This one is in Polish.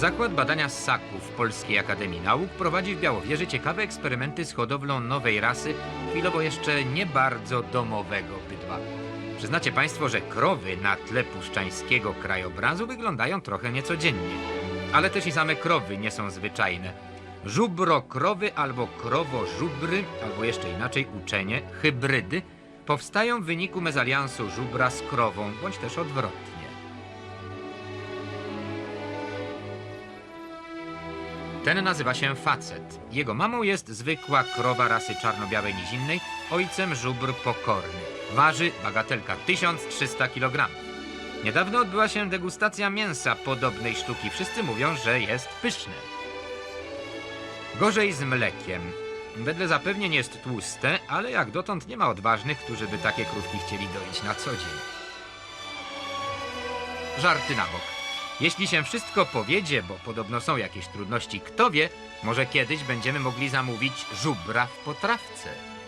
Zakład Badania Ssaków Polskiej Akademii Nauk prowadzi w Białowieży ciekawe eksperymenty z hodowlą nowej rasy, chwilowo jeszcze nie bardzo domowego bydła. Przyznacie Państwo, że krowy na tle puszczańskiego krajobrazu wyglądają trochę niecodziennie. Ale też i same krowy nie są zwyczajne. Żubro-krowy albo krowo-żubry, albo jeszcze inaczej uczenie, hybrydy, powstają w wyniku mezaliansu żubra z krową, bądź też odwrotnie. Ten nazywa się facet. Jego mamą jest zwykła krowa rasy czarno-białej nizinnej, ojcem żubr pokorny. Waży bagatelka 1300 kg. Niedawno odbyła się degustacja mięsa podobnej sztuki. Wszyscy mówią, że jest pyszne. Gorzej z mlekiem. Wedle zapewnień jest tłuste, ale jak dotąd nie ma odważnych, którzy by takie krówki chcieli doić na co dzień. Żarty na bok. Jeśli się wszystko powiedzie, bo podobno są jakieś trudności, kto wie, może kiedyś będziemy mogli zamówić żubra w potrawce.